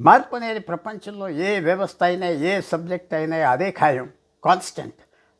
మార్పు అనేది ప్రపంచంలో ఏ వ్యవస్థ అయినా ఏ సబ్జెక్ట్ అయినా అదే ఖాయం కాన్స్టెంట్.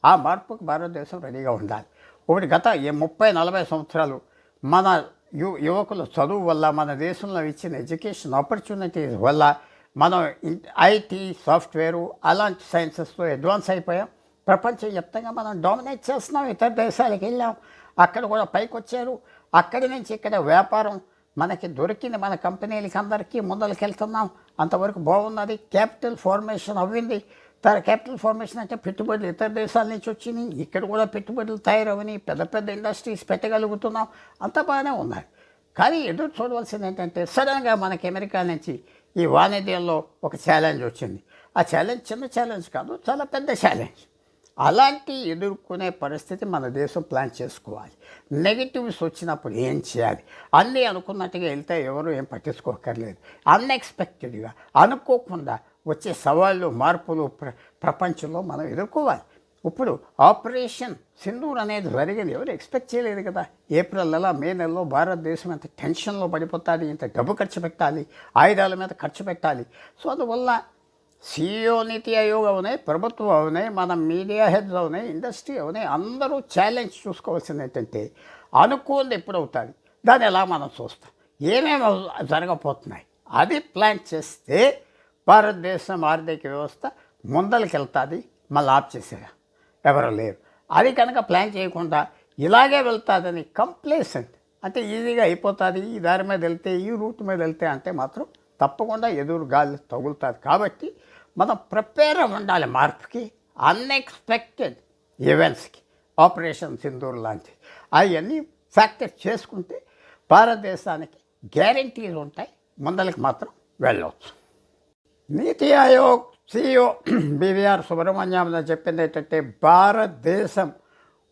ఆ మార్పుకు భారతదేశం రెడీగా ఉండాలి. ఒకటి గత ఈ ముప్పై నలభై సంవత్సరాలు మన యు యువకుల చదువు వల్ల మన దేశంలో ఇచ్చిన ఎడ్యుకేషన్ ఆపర్చునిటీస్ వల్ల మనం ఐటీ సాఫ్ట్వేరు అలాంటి సైన్సెస్లో అడ్వాన్స్ అయిపోయాం. ప్రపంచవ్యాప్తంగా మనం డామినేట్ చేస్తున్నాం. ఇతర దేశాలకు వెళ్ళాం. అక్కడ కూడా పైకి వచ్చారు అక్కడి నుంచి ఇక్కడ వ్యాపారం మనకి దొరికింది మన కంపెనీలకి అందరికీ ముందరికి వెళ్తున్నాం అంతవరకు బాగున్నది. క్యాపిటల్ ఫార్మేషన్ అవ్వింది. తన క్యాపిటల్ ఫార్మేషన్ అంటే పెట్టుబడులు ఇతర దేశాల నుంచి వచ్చినాయి. ఇక్కడ కూడా పెట్టుబడులు తయారవని పెద్ద పెద్ద ఇండస్ట్రీస్ పెట్టగలుగుతున్నాం. అంత బాగానే ఉన్నాయి. కానీ ఎదురు చూడవలసింది ఏంటంటే సడన్గా మనకి అమెరికా నుంచి ఈ వాణిజ్యంలో ఒక ఛాలెంజ్ వచ్చింది. ఆ ఛాలెంజ్ చిన్న ఛాలెంజ్ కాదు చాలా పెద్ద ఛాలెంజ్. అలాంటి ఎదుర్కొనే పరిస్థితి మన దేశం ప్లాన్ చేసుకోవాలి. నెగిటివ్స్ వచ్చినప్పుడు ఏం చేయాలి? అన్నీ అనుకున్నట్టుగా వెళ్తే ఎవరు ఏం పట్టించుకోకర్లేదు. అన్ఎక్స్పెక్టెడ్గా అనుకోకుండా వచ్చే సవాళ్ళు మార్పులు ప్ర ప్రపంచంలో మనం ఎదుర్కోవాలి. ఇప్పుడు ఆపరేషన్ సింధూర్ అనేది జరిగింది. ఎవరు ఎక్స్పెక్ట్ చేయలేదు కదా. ఏప్రిల్ నెల మే నెలలో భారతదేశం ఎంత టెన్షన్లో పడిపోతుంది ఇంత డబ్బు ఖర్చు పెట్టాలి ఆయుధాల మీద ఖర్చు పెట్టాలి. సో అందువల్ల సిఇఓ నీతి ఆయోగ్ అవునాయి ప్రభుత్వం అవునాయి మన మీడియా హెడ్స్ అవునాయి ఇండస్ట్రీ అవునాయి అందరూ ఛాలెంజ్ చూసుకోవాల్సింది ఏంటంటే అనుకోంది ఎప్పుడు అవుతుంది దాన్ని ఎలా మనం చూస్తాం? ఏమేమి జరగబోతున్నాయి? అది ప్లాన్ చేస్తే భారతదేశం ఆర్థిక వ్యవస్థ ముందరికి వెళ్తుంది మళ్ళీ ఆప్ చేసేదా ఎవరు లేరు. అది కనుక ప్లాన్ చేయకుండా ఇలాగే వెళ్తుందని కంప్లేసెంట్. అంటే ఈజీగా అయిపోతుంది ఈ దారి మీద వెళ్తే ఈ రూట్ మీద వెళ్తే అంటే మాత్రం తప్పకుండా ఎదురు గాలి తగులుతుంది. కాబట్టి మనం ప్రిపేర్ ఉండాలి మార్పుకి. అన్ఎక్స్పెక్టెడ్ ఈవెంట్స్కి ఆపరేషన్ సింధూర్ లాంటి. అవన్నీ ఫ్యాక్టర్ చేసుకుంటే భారతదేశానికి గ్యారంటీలు ఉంటాయి. ముందలకి మాత్రం వెళ్ళవచ్చు. నీతి ఆయోగ్ సిఇఓ బీవీఆర్ సుబ్రహ్మణ్యం చెప్పింది ఏంటంటే భారతదేశం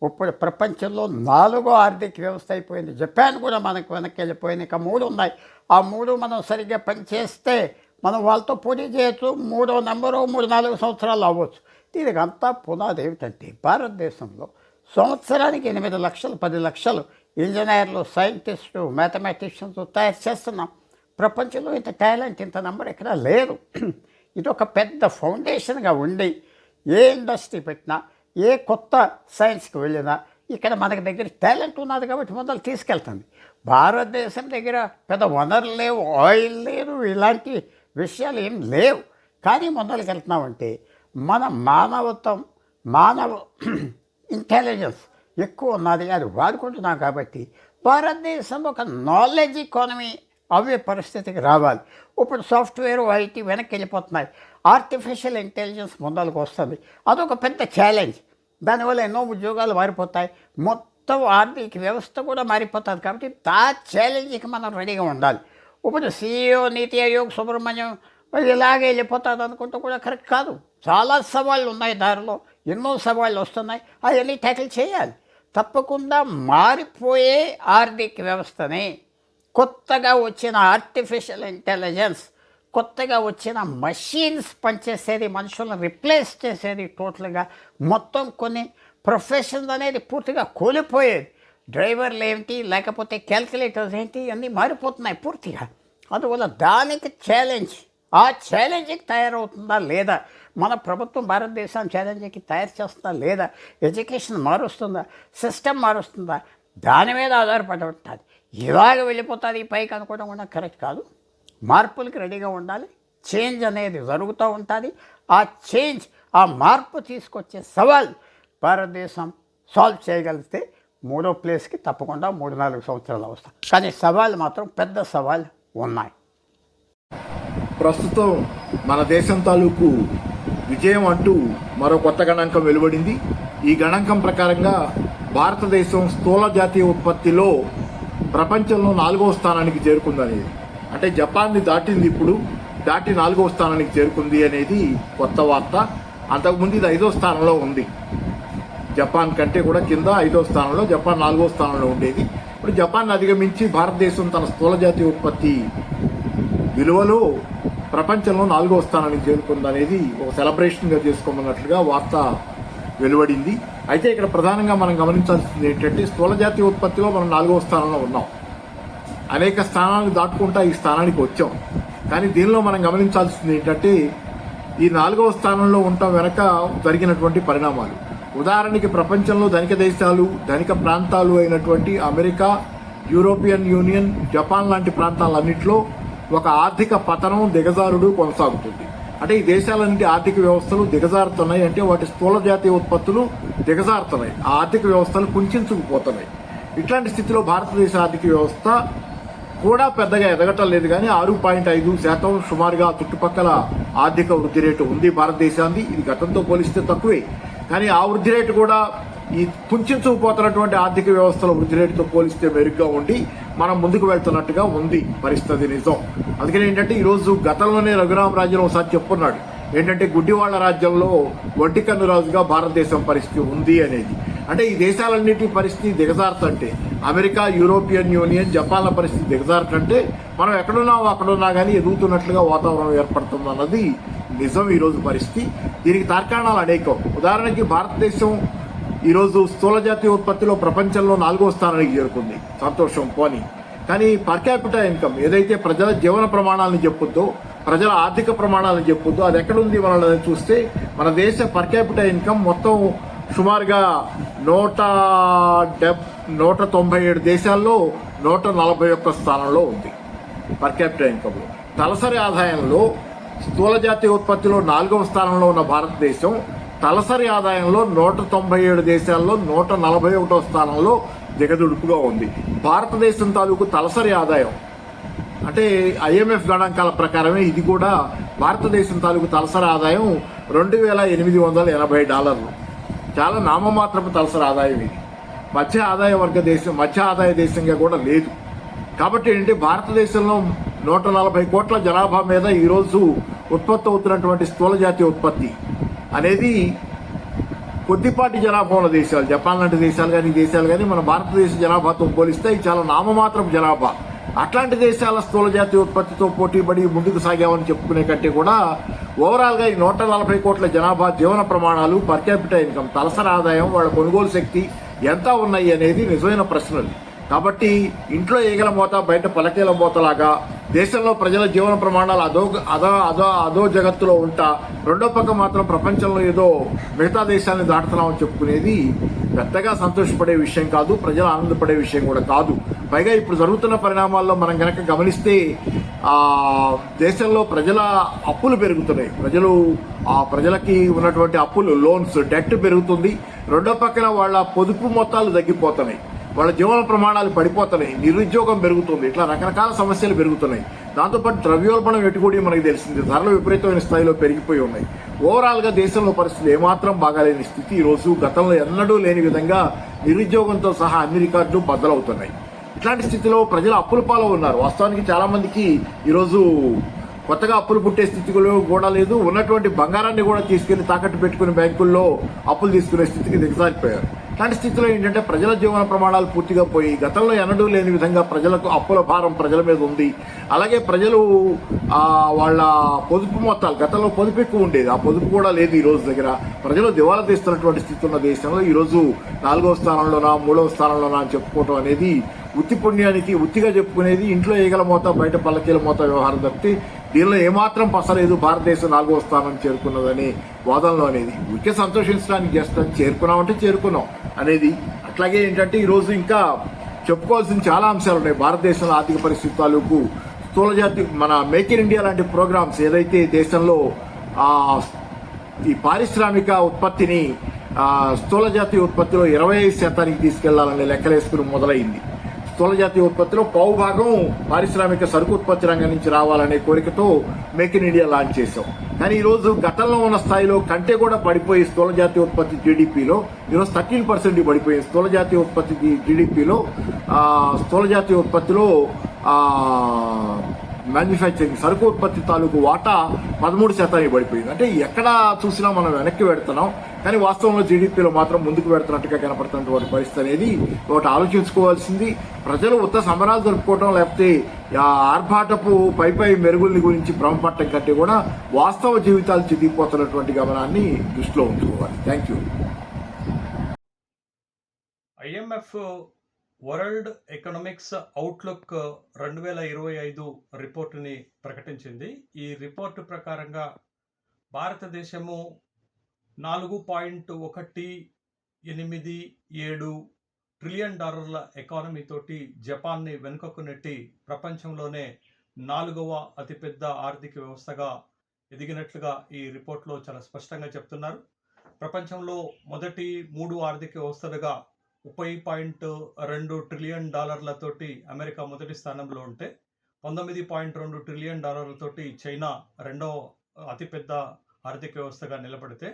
ఇప్పుడు ప్రపంచంలో నాలుగో ఆర్థిక వ్యవస్థ అయిపోయింది. జపాన్ కూడా మనకు వెనక్కి వెళ్ళిపోయింది. ఇంకా మూడు ఉన్నాయి. ఆ మూడు మనం సరిగ్గా పనిచేస్తే మనం వాళ్ళతో పోటీ చేయొచ్చు మూడో నెంబరు మూడు నాలుగు సంవత్సరాలు అవ్వచ్చు. దీనికి అంతా పునాది ఏమిటంటే భారతదేశంలో సంవత్సరానికి ఎనిమిది లక్షలు పది లక్షలు ఇంజనీర్లు సైంటిస్టు మ్యాథమెటిషియన్స్ తయారు చేస్తున్నాం. ప్రపంచంలో ఇంత టాలెంట్ ఇంత నెంబర్ ఇక్కడ లేదు. ఇది ఒక పెద్ద ఫౌండేషన్గా ఉండి ఏ ఇండస్ట్రీ పెట్టినా ఏ కొత్త సైన్స్కి వెళ్ళినా ఇక్కడ మనకి దగ్గర టాలెంట్ ఉన్నది కాబట్టి మొదలు తీసుకెళ్తుంది. భారతదేశం దగ్గర పెద్ద వనరులు లేవు ఆయిల్ లేదు ఇలాంటి విషయాలు ఏం లేవు. కానీ ముందరికి వెళ్తున్నామంటే మన మానవత్వం మానవ ఇంటెలిజెన్స్ ఎక్కువ ఉన్నది అది వాడుకుంటున్నాం కాబట్టి భారతదేశం ఒక నాలెడ్జ్ ఎకానమీ అవే పరిస్థితికి రావాలి. ఇప్పుడు సాఫ్ట్వేర్ ఐటీ వెనక్కి వెళ్ళిపోతున్నాయి. ఆర్టిఫిషియల్ ఇంటెలిజెన్స్ ముందరకు వస్తుంది. అదొక పెద్ద ఛాలెంజ్ దానివల్ల ఎన్నో ఉద్యోగాలు మారిపోతాయి. మొత్తం ఆర్థిక వ్యవస్థ కూడా మారిపోతుంది కాబట్టి ఆ ఛాలెంజ్కి మనం రెడీగా ఉండాలి. ఇప్పుడు సీఈఓ నీతి ఆయోగ్ సుబ్రహ్మణ్యం ఇలాగే వెళ్ళిపోతుంది అనుకుంటే కూడా కరెక్ట్ కాదు. చాలా సవాళ్ళు ఉన్నాయి దారిలో. ఎన్నో సవాళ్ళు వస్తున్నాయి. అవన్నీ ట్యాకిల్ చేయాలి. తప్పకుండా మారిపోయే ఆర్థిక వ్యవస్థని కొత్తగా వచ్చిన ఆర్టిఫిషియల్ ఇంటెలిజెన్స్ కొత్తగా వచ్చిన మషీన్స్ పనిచేసేది మనుషులను రిప్లేస్ చేసేది టోటల్గా మొత్తం కొన్ని ప్రొఫెషన్స్ అనేది పూర్తిగా కోల్పోయేది. డ్రైవర్లు ఏమిటి లేకపోతే క్యాల్కులేటర్స్ ఏంటి అన్నీ మారిపోతున్నాయి పూర్తిగా. అందువల్ల దానికి ఛాలెంజ్ ఆ ఛాలెంజ్కి తయారవుతుందా లేదా? మన ప్రభుత్వం భారతదేశం ఛాలెంజ్కి తయారు చేస్తుందా లేదా? ఎడ్యుకేషన్ మారుస్తుందా? సిస్టమ్ మారుస్తుందా? దాని మీద ఆధారపడి ఉంటుంది. ఇలాగ వెళ్ళిపోతుంది ఈ పైకి అనుకోవడం కూడా కరెక్ట్ కాదు. మార్పులకి రెడీగా ఉండాలి. చేంజ్ అనేది జరుగుతూ ఉంటుంది. ఆ చేంజ్ ఆ మార్పు తీసుకొచ్చే సవాల్ భారతదేశం సాల్వ్ చేయగలిగితే మూడో ప్లేస్కి తప్పకుండా మూడు నాలుగు సంవత్సరాలు వస్తాయి కానీ సవాల్ మాత్రం పెద్ద సవాల్ ఉన్నాయి. ప్రస్తుతం మన దేశం తాలూకు విజయం అంటూ మరో కొత్త గణాంకం వెలువడింది. ఈ గణాంకం ప్రకారంగా భారతదేశం స్థూల జాతీయ ఉత్పత్తిలో ప్రపంచంలో నాలుగవ స్థానానికి చేరుకుందనేది అంటే జపాన్ని దాటింది ఇప్పుడు దాటి నాలుగవ స్థానానికి చేరుకుంది అనేది కొత్త వార్త. అంతకుముందు ఇది ఐదో స్థానంలో ఉంది. జపాన్ కంటే కూడా కింద ఐదో స్థానంలో జపాన్ నాలుగో స్థానంలో ఉండేది. ఇప్పుడు జపాన్ అధిగమించి భారతదేశం తన స్థూల జాతీయ ఉత్పత్తి విలువలో ప్రపంచంలో నాలుగో స్థానానికి చేరుకుందనేది ఒక సెలబ్రేషన్గా చేసుకోమన్నట్లుగా వార్త వెలువడింది. అయితే ఇక్కడ ప్రధానంగా మనం గమనించాల్సింది ఏంటంటే స్థూల జాతీయ ఉత్పత్తిలో మనం నాలుగో స్థానంలో ఉన్నాం. అనేక స్థానాలను దాటుకుంటా ఈ స్థానానికి వచ్చాం. కానీ దీనిలో మనం గమనించాల్సింది ఏంటంటే ఈ నాలుగవ స్థానంలో ఉండటం వెనక జరిగినటువంటి పరిణామాలు. ఉదాహరణకి ప్రపంచంలో ధనిక దేశాలు ధనిక ప్రాంతాలు అయినటువంటి అమెరికా యూరోపియన్ యూనియన్ జపాన్ లాంటి ప్రాంతాలన్నింటిలో ఒక ఆర్థిక పతనం దిగజారుడు కొనసాగుతుంది. అంటే ఈ దేశాలన్నింటి ఆర్థిక వ్యవస్థలు దిగజారుతున్నాయి అంటే వాటి స్థూల జాతీయ ఉత్పత్తులు దిగజారుతున్నాయి. ఆ ఆర్థిక వ్యవస్థలు కుంచుకుపోతున్నాయి. ఇట్లాంటి స్థితిలో భారతదేశ ఆర్థిక వ్యవస్థ కూడా పెద్దగా ఎదగటం లేదు కానీ ఆరు పాయింట్ ఐదు శాతం సుమారుగా చుట్టుపక్కల ఆర్థిక వృద్ధి రేటు ఉంది భారతదేశాన్ని ఇది గతంతో పోలిస్తే తక్కువే. కానీ ఆ వృద్ధి రేటు కూడా ఈ కుంచుకుపోతున్నటువంటి ఆర్థిక వ్యవస్థల వృద్ధి రేటుతో పోలిస్తే మెరుగ్గా ఉండి మనం ముందుకు వెళ్తున్నట్టుగా ఉంది పరిస్థితి నిజం. అందుకని ఏంటంటే ఈరోజు గతంలోనే రఘురామరాజును ఒకసారి చెప్పున్నాడు ఏంటంటే గుడ్డివాళ్ళ రాజ్యంలో వడ్డికన్ను రాజుగా భారతదేశం పరిస్థితి ఉంది అనేది. అంటే ఈ దేశాలన్నిటి పరిస్థితి దిగజారుతుంటే అమెరికా యూరోపియన్ యూనియన్ జపాన్ల పరిస్థితి దిగజారుతుంటే మనం ఎక్కడున్నామో అక్కడున్నా కానీ ఎదుగుతున్నట్లుగా వాతావరణం ఏర్పడుతుంది అన్నది నిజం ఈరోజు పరిస్థితి. దీనికి తార్కాణాలు అనేకం. ఉదాహరణకి భారతదేశం ఈరోజు స్థూల జాతీయ ఉత్పత్తిలో ప్రపంచంలో నాలుగో స్థానానికి చేరుకుంది. సంతోషం పోని. కానీ పర్ క్యాపిటల్ ఇన్కమ్ ఏదైతే ప్రజల జీవన ప్రమాణాలను చెప్పుద్దో ప్రజల ఆర్థిక ప్రమాణాలను చెప్పుద్దో అది ఎక్కడుంది మనల్ని చూస్తే మన దేశ పర్ క్యాపిటల్ ఇన్కమ్ మొత్తం సుమారుగా నూట డెబ్ నూట తొంభై ఏడు దేశాల్లో నూట నలభై ఒక్క స్థానంలో ఉంది. పర్ క్యాపిటల్ ఇన్కంలో తలసరి ఆదాయంలో స్థూల జాతీయ ఉత్పత్తిలో నాలుగవ స్థానంలో ఉన్న భారతదేశం తలసరి ఆదాయంలో నూట తొంభై ఏడు దేశాల్లో నూట నలభై ఒకటో స్థానంలో దిగదుడుపుగా ఉంది. భారతదేశం తాలూకు తలసరి ఆదాయం అంటే ఐఎంఎఫ్ గణాంకాల ప్రకారమే ఇది కూడా భారతదేశం తాలూకు తలసరి ఆదాయం రెండు వేల ఎనిమిది వందల ఎనభై డాలర్లు. చాలా నామమాత్రపు తలసరి ఆదాయం ఇది. మత్స్య ఆదాయ వర్గ దేశం మత్స్య ఆదాయ దేశంగా కూడా లేదు. కాబట్టి ఏంటంటే భారతదేశంలో నూట నలభై కోట్ల జనాభా మీద ఈరోజు ఉత్పత్తి అవుతున్నటువంటి స్థూల జాతీయ ఉత్పత్తి అనేది కొద్దిపాటి జనాభా ఉన్న దేశాలు. జపాన్ లాంటి దేశాలు కానీ ఈ దేశాలు కానీ మన భారతదేశ జనాభాతో పోలిస్తే చాలా నామమాత్రపు జనాభా. అట్లాంటి దేశాల స్థూల జాతీయ ఉత్పత్తితో పోటీపడి ముందుకు సాగామని చెప్పుకునే కంటే కూడా ఓవరాల్గా ఈ నూట నలభై కోట్ల జనాభా జీవన ప్రమాణాలు పర్ క్యాపిటల్ ఇన్కమ్ తలసరి ఆదాయం వాళ్ళ కొనుగోలు శక్తి ఎంత ఉన్నాయి అనేది నిజమైన ప్రశ్నలు. కాబట్టి ఇంట్లో ఈగల మోత బయట పలకేల మోతలాగా దేశంలో ప్రజల జీవన ప్రమాణాలు అదో అదో అదో అదో జగత్తులో ఉంటా. రెండో పక్క మాత్రం ప్రపంచంలో ఏదో మిగతా దేశాన్ని దాటుతున్నామని చెప్పుకునేది పెద్దగా సంతోషపడే విషయం కాదు ప్రజలు ఆనందపడే విషయం కూడా కాదు. పైగా ఇప్పుడు జరుగుతున్న పరిణామాల్లో మనం కనుక గమనిస్తే దేశంలో ప్రజల అప్పులు పెరుగుతున్నాయి. ప్రజలు ఆ ప్రజలకి ఉన్నటువంటి అప్పులు లోన్స్ డెట్ పెరుగుతుంది. రెండో పక్కన వాళ్ళ పొదుపు మొత్తాలు తగ్గిపోతున్నాయి. వాళ్ళ జీవన ప్రమాణాలు పడిపోతున్నాయి నిరుద్యోగం పెరుగుతుంది ఇట్లా రకరకాల సమస్యలు పెరుగుతున్నాయి. దాంతోపాటు ద్రవ్యోల్బణం ఎటుకూడి మనకు తెలిసింది ధరలు విపరీతమైన స్థాయిలో పెరిగిపోయి ఉన్నాయి. ఓవరాల్గా దేశంలో పరిస్థితులు ఏమాత్రం బాగాలేని స్థితి. ఈరోజు గతంలో ఎన్నడూ లేని విధంగా నిరుద్యోగంతో సహా అన్ని రికార్డులు బద్దలవుతున్నాయి. ఇట్లాంటి స్థితిలో ప్రజలు అప్పుల పాలు ఉన్నారు వాస్తవానికి చాలామందికి ఈరోజు కొత్తగా అప్పులు పుట్టే స్థితిలో కూడా లేదు. ఉన్నటువంటి బంగారాన్ని కూడా తీసుకెళ్ళి తాకట్టు పెట్టుకుని బ్యాంకుల్లో అప్పులు తీసుకునే స్థితికి దిగజారిపోయారు. ఇలాంటి స్థితిలో ఏంటంటే ప్రజల జీవన ప్రమాణాలు పూర్తిగా పోయి గతంలో ఎన్నడూ లేని విధంగా ప్రజలకు అప్పుల భారం ప్రజల మీద ఉంది. అలాగే ప్రజలు వాళ్ళ పొదుపు మొత్తాలు గతంలో పొదుపు ఎక్కువ ఉండేది. ఆ పొదుపు కూడా లేదు ఈ రోజు దగ్గర. ప్రజలు దివాలా తీస్తున్నటువంటి స్థితి ఉన్న దేశంలో ఈరోజు నాలుగవ స్థానంలోనా మూడవ స్థానంలోనా అని చెప్పుకోవటం అనేది ఉత్తి పుణ్యానికి ఉత్తిగా చెప్పుకునేది ఇంట్లో ఈగల మోత బయట పల్లకీల మోత వ్యవహారం తప్పితే దీనిలో ఏమాత్రం పసలేదు. భారతదేశం నాలుగో స్థానం చేరుకున్నదని వాదనలో అనేది. ఊరికే సంతోషించడానికి జస్ట్ చేరుకున్నామంటే చేరుకున్నాం అనేది. అట్లాగే ఏంటంటే ఈరోజు ఇంకా చెప్పుకోవాల్సిన చాలా అంశాలు ఉన్నాయి. భారతదేశంలో ఆర్థిక పరిస్థితి తాలూకు స్థూలజాతి మన మేక్ ఇన్ ఇండియా లాంటి ప్రోగ్రామ్స్ ఏదైతే దేశంలో ఈ పారిశ్రామిక ఉత్పత్తిని స్థూలజాతి ఉత్పత్తిలో ఇరవై ఐదు శాతానికి తీసుకెళ్ళాలనే లెక్కలేసుకుని మొదలైంది. స్థూలజాతీయ ఉత్పత్తిలో పావు భాగం పారిశ్రామిక సరుకు ఉత్పత్తి రంగం నుంచి రావాలనే కోరికతో మేక్ ఇన్ ఇండియా లాంచ్ చేశాం. కానీ ఈరోజు గతంలో ఉన్న స్థాయిలో కంటే కూడా పడిపోయి స్థూలజాతి ఉత్పత్తి జీడిపిలో ఈరోజు థర్టీన్ పర్సెంట్ పడిపోయింది స్థూలజాతీయ ఉత్పత్తి జీడిపిలో స్థూలజాతి ఉత్పత్తిలో మ్యానుఫ్యాక్చరింగ్ సరుకు ఉత్పత్తి తాలూకు వాటా పదమూడు శాతానికి పడిపోయింది. అంటే ఎక్కడ చూసినా మనం వెనక్కి పెడుతున్నాం కానీ వాస్తవంలో జీడిపిలో మాత్రం ముందుకు పెడుతున్నట్టుగా కనపడుతున్నటువంటి పరిస్థితి అనేది ఒకటి ఆలోచించుకోవాల్సింది. ప్రజలు ఉత్త సంబరాలు జరుపుకోవటం లేకపోతే ఆర్భాటపు పై పై మెరుగుల్ని గురించి భ్రమపడటం కంటే కూడా వాస్తవ జీవితాలు చితికిపోతున్నటువంటి గమనాన్ని దృష్టిలో ఉంచుకోవాలి. Thank you IMF world economics outlook రెండు వేల ఇరవై ఐదు రిపోర్టుని ప్రకటించింది. ఈ రిపోర్టు ప్రకారంగా భారతదేశము నాలుగు పాయింట్ ఒకటి ఎనిమిది ఏడు ట్రిలియన్ డాలర్ల ఎకానమీ తోటి జపాన్ని వెనుకకు నెట్టి ప్రపంచంలోనే నాలుగవ అతిపెద్ద ఆర్థిక వ్యవస్థగా ఎదిగినట్లుగా ఈ రిపోర్ట్లో చాలా స్పష్టంగా చెప్తున్నారు. ప్రపంచంలో మొదటి మూడు ఆర్థిక వ్యవస్థలుగా ముప్పై పాయింట్ రెండు ట్రిలియన్ డాలర్లతోటి అమెరికా మొదటి స్థానంలో ఉంటే పంతొమ్మిది పాయింట్ రెండు ట్రిలియన్ డాలర్లతోటి చైనా రెండో అతిపెద్ద ఆర్థిక వ్యవస్థగా నిలబడితే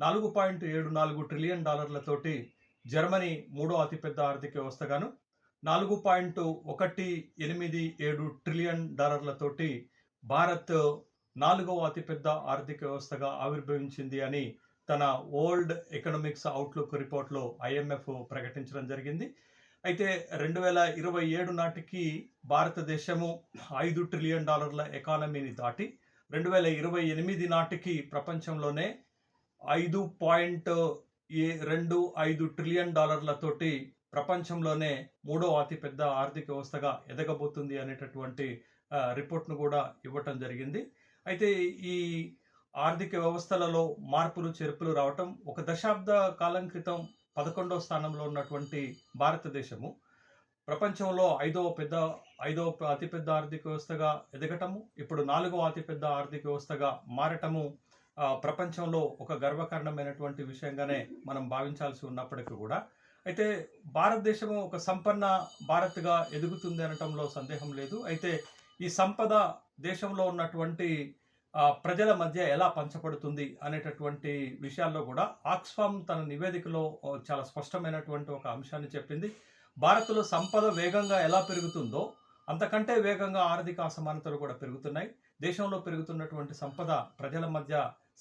నాలుగు పాయింట్ ఏడు నాలుగు ట్రిలియన్ డాలర్లతోటి జర్మనీ మూడో అతిపెద్ద ఆర్థిక వ్యవస్థగాను నాలుగు పాయింట్ ఒకటి ఎనిమిది ఏడు ట్రిలియన్ డాలర్లతోటి భారత్ నాలుగవ అతిపెద్ద ఆర్థిక వ్యవస్థగా ఆవిర్భవించింది అని తన ఓల్డ్ ఎకనామిక్స్ అవుట్లుక్ రిపోర్ట్లో ఐఎంఎఫ్ ప్రకటించడం జరిగింది. అయితే రెండు వేల ఇరవై ఏడు నాటికి భారతదేశము ఐదు ట్రిలియన్ డాలర్ల ఎకానమీని దాటి రెండు వేల ఇరవై ఎనిమిది నాటికి ప్రపంచంలోనే ఐదు పాయింట్ ఏ రెండు ఐదు ట్రిలియన్ డాలర్లతోటి ప్రపంచంలోనే మూడో అతిపెద్ద ఆర్థిక వ్యవస్థగా ఎదగబోతుంది అనేటటువంటి రిపోర్ట్ను కూడా ఇవ్వటం జరిగింది. అయితే ఈ ఆర్థిక వ్యవస్థలలో మార్పులు చేర్పులు రావటం ఒక దశాబ్ద కాలం క్రితం పదకొండవ స్థానంలో ఉన్నటువంటి భారతదేశము. ప్రపంచంలో ఐదవ పెద్ద ఐదవ అతిపెద్ద ఆర్థిక వ్యవస్థగా ఎదగటము ఇప్పుడు నాలుగవ అతిపెద్ద ఆర్థిక వ్యవస్థగా మారటము ప్రపంచంలో ఒక గర్వకారణమైనటువంటి విషయంగానే మనం భావించాల్సి ఉన్నప్పటికీ కూడా. అయితే భారతదేశము ఒక సంపన్న భారత్గా ఎదుగుతుంది అనటంలో సందేహం లేదు. అయితే ఈ సంపద దేశంలో ఉన్నటువంటి ప్రజల మధ్య ఎలా పంచబడుతుంది అనేటటువంటి విషయాల్లో కూడా ఆక్స్ఫామ్ తన నివేదికలో చాలా స్పష్టమైనటువంటి ఒక అంశాన్ని చెప్పింది. భారత్లో సంపద వేగంగా ఎలా పెరుగుతుందో అంతకంటే వేగంగా ఆర్థిక అసమానతలు కూడా పెరుగుతున్నాయి. దేశంలో పెరుగుతున్నటువంటి సంపద ప్రజల మధ్య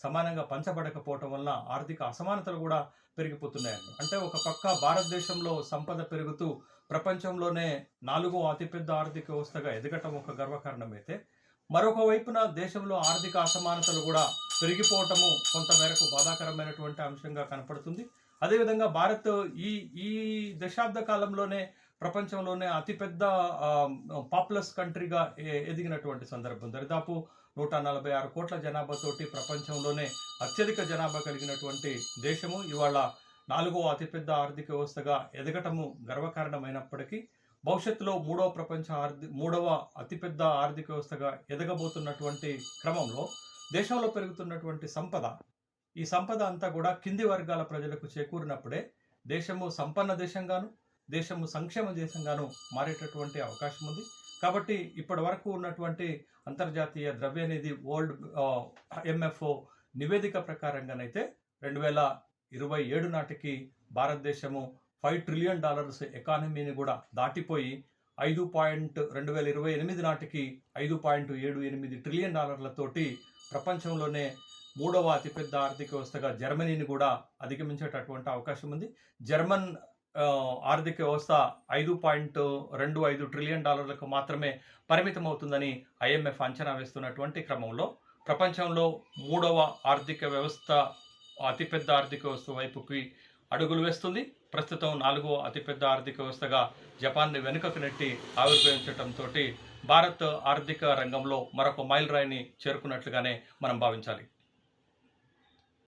సమానంగా పంచబడకపోవటం వలన ఆర్థిక అసమానతలు కూడా పెరిగిపోతున్నాయండి అంటే ఒక పక్క భారతదేశంలో సంపద పెరుగుతూ ప్రపంచంలోనే నాలుగో అతిపెద్ద ఆర్థిక వ్యవస్థగా ఎదగటం ఒక గర్వకారణమైతే మరొక వైపున దేశంలో ఆర్థిక అసమానతలు కూడా పెరిగిపోవటము కొంతమేరకు బాధాకరమైనటువంటి అంశంగా కనపడుతుంది. అదేవిధంగా భారత్ ఈ ఈ దశాబ్ద కాలంలోనే ప్రపంచంలోనే అతిపెద్ద పాపులస్ కంట్రీగా ఎదిగినటువంటి సందర్భం. దరిదాపు నూట నలభై ఆరు కోట్ల జనాభాతోటి ప్రపంచంలోనే అత్యధిక జనాభా కలిగినటువంటి దేశము. ఇవాళ నాలుగో అతిపెద్ద ఆర్థిక వ్యవస్థగా ఎదగటము గర్వకారణమైనప్పటికీ భవిష్యత్తులో మూడవ ప్రపంచ ఆర్థి మూడవ అతిపెద్ద ఆర్థిక వ్యవస్థగా ఎదగబోతున్నటువంటి క్రమంలో దేశంలో పెరుగుతున్నటువంటి సంపద ఈ సంపద అంతా కూడా కింది వర్గాల ప్రజలకు చేకూరినప్పుడే దేశము సంపన్న దేశంగాను దేశము సంక్షేమ దేశంగాను మారేటటువంటి అవకాశం ఉంది. కాబట్టి ఇప్పటి వరకు ఉన్నటువంటి అంతర్జాతీయ ద్రవ్యనిధి వరల్డ్ ఎంఎఫ్ఓ నివేదిక ప్రకారంగానైతే రెండు వేల ఇరవై ఏడు నాటికి భారతదేశము ఫైవ్ ట్రిలియన్ డాలర్స్ ఎకానమీని కూడా దాటిపోయి ఐదు పాయింట్ రెండు వేల ఇరవై ఎనిమిది నాటికి ఐదు పాయింట్ ఏడు ఎనిమిది ట్రిలియన్ డాలర్లతోటి ప్రపంచంలోనే మూడవ అతిపెద్ద ఆర్థిక వ్యవస్థగా జర్మనీని కూడా అధిగమించేటటువంటి అవకాశం ఉంది. జర్మన్ ఆర్థిక వ్యవస్థ ఐదు పాయింట్ రెండు ఐదు ట్రిలియన్ డాలర్లకు మాత్రమే పరిమితం అవుతుందని ఐఎంఎఫ్ అంచనా వేస్తున్నటువంటి క్రమంలో ప్రపంచంలో మూడవ ఆర్థిక వ్యవస్థ అతిపెద్ద ఆర్థిక వ్యవస్థ వైపుకి అడుగులు వేస్తుంది. ప్రస్తుతం నాలుగో అతిపెద్ద ఆర్థిక వ్యవస్థగా జపాన్ని వెనుకకు నెట్టి ఆవిర్భవించడంతో భారత్ ఆర్థిక రంగంలో మరొక మైల్ రాయిని చేరుకున్నట్లుగానే మనం భావించాలి.